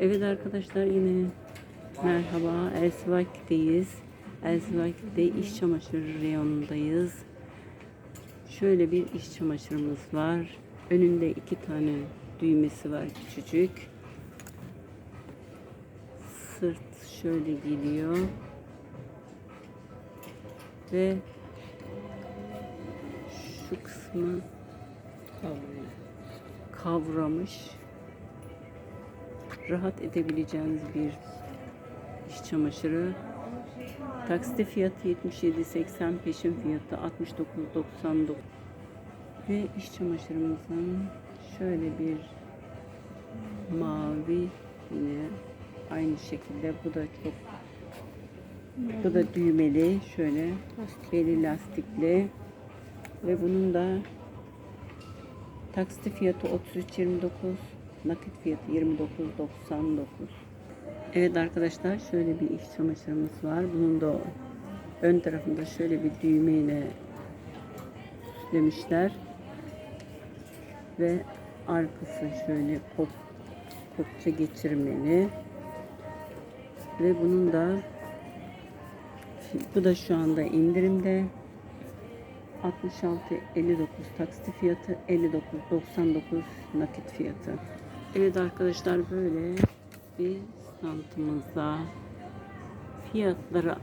Evet arkadaşlar yine merhaba Elsivak'teyiz. Elsivak'te iş çamaşırı reyonundayız. Şöyle bir iş çamaşırımız var. Önünde iki tane düğmesi var küçücük. Sırt şöyle geliyor. Ve şu kısmı kavramış rahat edebileceğiniz bir iş çamaşırı. Taksite fiyatı 77.80, peşin fiyatı 69.99 ve iş çamaşırımızın şöyle bir mavi yine aynı şekilde bu da çok bu da düğmeli şöyle beli lastikli. Ve bunun da taksite fiyatı 33.29 Nakit fiyatı 29.99. Evet arkadaşlar şöyle bir iş çamaşırımız var. Bunun da ön tarafında şöyle bir düğme ile süslemişler. Ve arkası şöyle kop, kopça geçirmeli. Ve bunun da bu da şu anda indirimde. 66.59 taksit fiyatı 59.99 nakit fiyatı. Evet arkadaşlar böyle bir standımızda fiyatları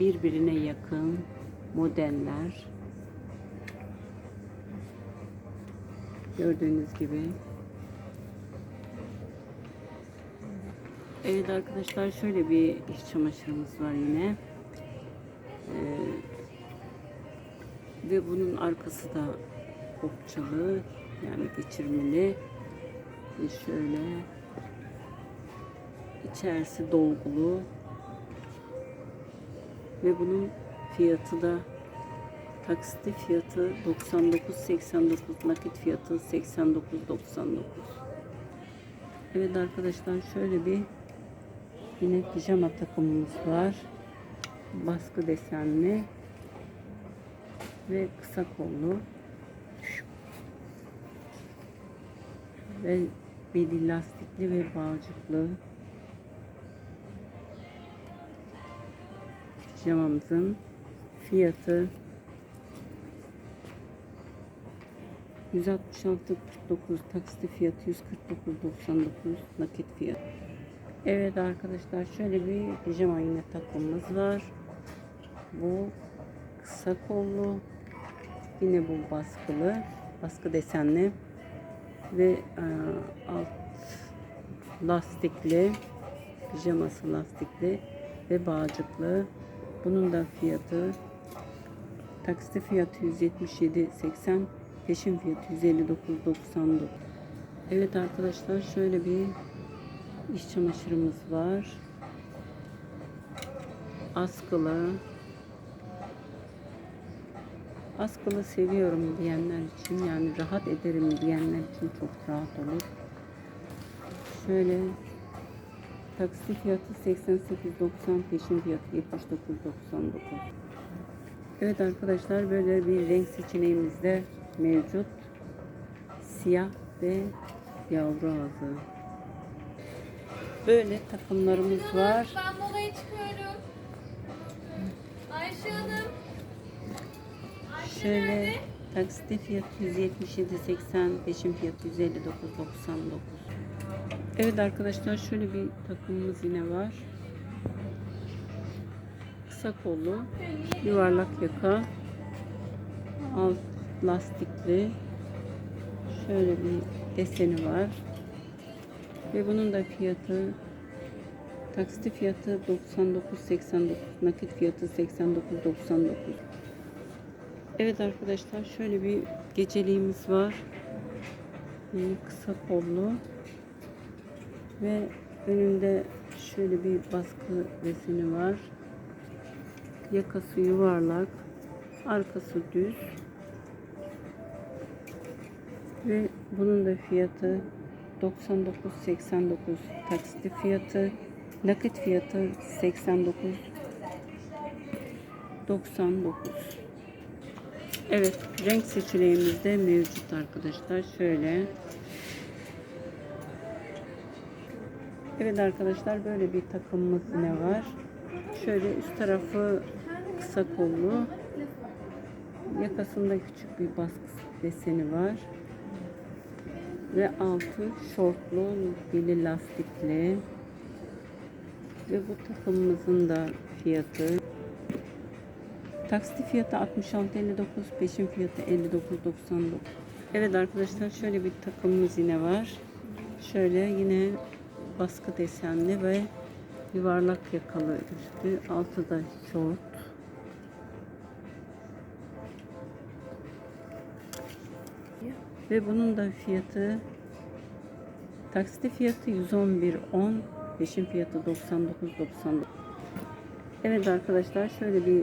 birbirine yakın modeller. Gördüğünüz gibi. Evet arkadaşlar şöyle bir iş çamaşırımız var yine. Ee, ve bunun arkası da kopçalı yani geçirmeli şöyle. İçerisi dolgulu. Ve bunun fiyatı da taksitli fiyatı 99.89 nakit fiyatı 89.99 Evet arkadaşlar şöyle bir yine pijama takımımız var. Baskı desenli ve kısa kollu. Ve beli lastikli ve bağcıklı pijamamızın fiyatı 166.49 taksitli fiyatı 149.99 nakit fiyat. Evet arkadaşlar şöyle bir pijama yine takımımız var. Bu kısa kollu yine bu baskılı baskı desenli ve e, alt lastikli pijaması lastikli ve bağcıklı. Bunun da fiyatı taksite fiyatı 177.80 peşin fiyatı 159.99 Evet arkadaşlar şöyle bir iş çamaşırımız var. Askılı askılı seviyorum diyenler için yani rahat ederim diyenler için çok rahat olur. Şöyle taksi fiyatı 88.90 peşin fiyatı 79.99. Evet arkadaşlar böyle bir renk seçeneğimiz de mevcut. Siyah ve yavru ağzı. Böyle takımlarımız var. Şöyle taksite fiyatı 177.80 peşin fiyatı 159.99 Evet arkadaşlar şöyle bir takımımız yine var. Kısa kollu yuvarlak yaka alt lastikli. Şöyle bir deseni var. Ve bunun da fiyatı taksiti fiyatı 99.89 nakit fiyatı 89.99 Evet arkadaşlar şöyle bir geceliğimiz var. Yine kısa kollu. Ve önünde şöyle bir baskı deseni var. Yakası yuvarlak. Arkası düz. Ve bunun da fiyatı 99.89 taksitli fiyatı. Nakit fiyatı 89 99 Evet, renk seçeneğimiz de mevcut arkadaşlar. Şöyle Evet arkadaşlar böyle bir takımımız yine var. Şöyle üst tarafı kısa kollu. Yakasında küçük bir baskı deseni var. Ve altı şortlu, beli lastikli. Ve bu takımımızın da fiyatı Taksi fiyatı 66.59, peşin fiyatı 59.99. Evet arkadaşlar şöyle bir takımımız yine var. Şöyle yine baskı desenli ve yuvarlak yakalı üstü. Altı da şort. Ve bunun da fiyatı taksiti fiyatı 111.10 peşin fiyatı 99.99. Evet arkadaşlar şöyle bir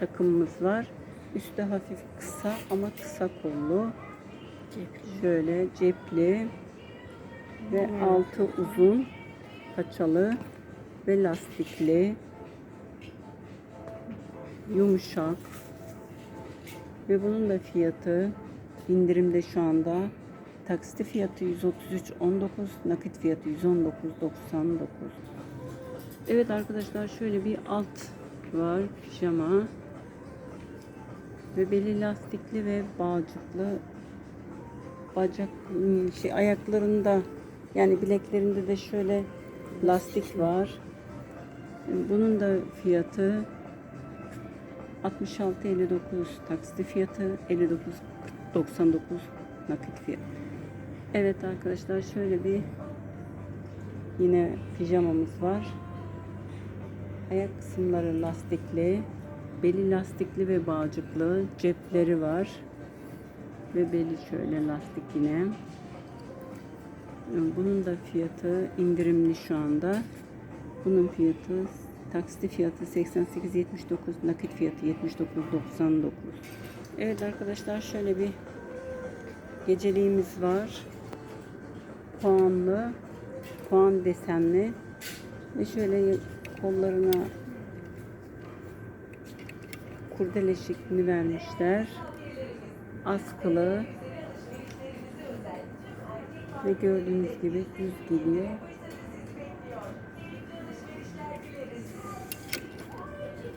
takımımız var. Üstü hafif kısa ama kısa kollu. Şöyle cepli ve altı uzun paçalı ve lastikli. Yumuşak. Ve bunun da fiyatı indirimde şu anda taksiti fiyatı 133.19 nakit fiyatı 119.99 Evet arkadaşlar şöyle bir alt var pijama ve beli lastikli ve bağcıklı bacak ım, şey ayaklarında yani bileklerinde de şöyle lastik var. Bunun da fiyatı 66.59 taksitli fiyatı 59.99 nakit fiyatı. Evet arkadaşlar şöyle bir yine pijamamız var. Ayak kısımları lastikli, beli lastikli ve bağcıklı, cepleri var. Ve beli şöyle lastik yine. Bunun da fiyatı indirimli şu anda. Bunun fiyatı taksitli fiyatı 88.79, nakit fiyatı 79.99. Evet arkadaşlar şöyle bir geceliğimiz var. Puanlı, puan desenli ve şöyle kollarına kurdele şeklini vermişler. Askılı ve gördüğünüz gibi düz geliyor.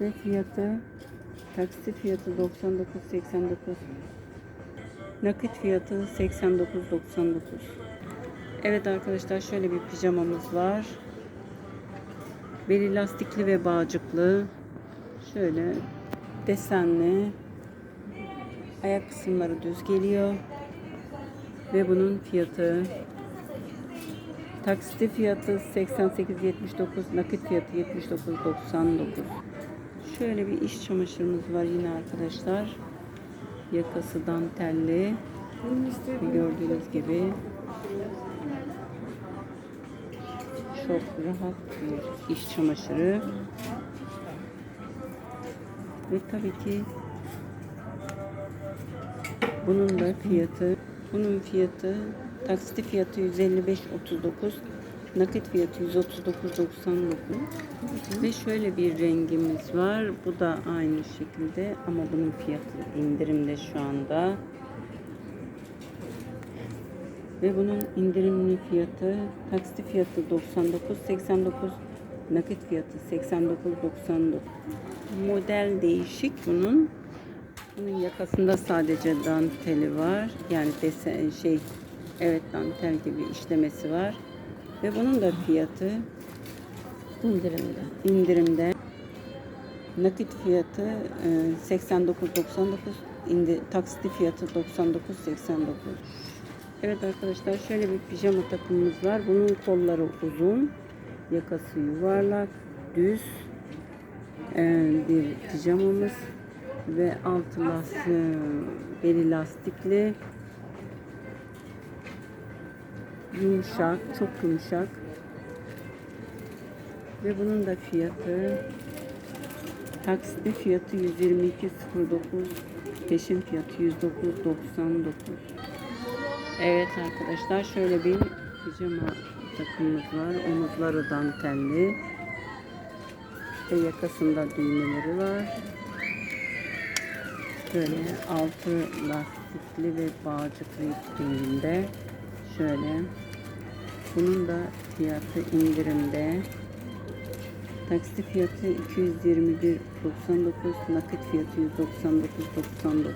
Ve fiyatı taksi fiyatı 99.89 nakit fiyatı 89.99 Evet arkadaşlar şöyle bir pijamamız var. Beli lastikli ve bağcıklı. Şöyle desenli. Ayak kısımları düz geliyor. Ve bunun fiyatı taksiti fiyatı 88.79 nakit fiyatı 79.99 Şöyle bir iş çamaşırımız var yine arkadaşlar. Yakası dantelli. Gördüğünüz gibi çok rahat bir iş çamaşırı. Ve tabii ki bunun da fiyatı bunun fiyatı taksiti fiyatı 155.39 nakit fiyatı 139.99 ve şöyle bir rengimiz var bu da aynı şekilde ama bunun fiyatı indirimde şu anda. Ve bunun indirimli fiyatı taksi fiyatı 99.89 nakit fiyatı 89.99 model değişik bunun. Bunun yakasında sadece danteli var. Yani desen şey evet dantel gibi işlemesi var. Ve bunun da fiyatı indirimde. İndirimde. Nakit fiyatı e, 89.99 indi taksitli fiyatı 99.89 Evet arkadaşlar şöyle bir pijama takımımız var. Bunun kolları uzun, yakası yuvarlak, düz. e, bir pijamamız ve altı lastik, beli lastikli, yumuşak, çok yumuşak ve bunun da fiyatı taksitli fiyatı 122.09 peşin fiyatı 109.99 Evet arkadaşlar şöyle bir pijama takımımız var. Omuzları dantelli. Ve yakasında düğmeleri var. Şöyle altı lastikli ve bağcıklı renginde. Şöyle Bunun da fiyatı indirimde. Taksi fiyatı 221.99, nakit fiyatı 199.99.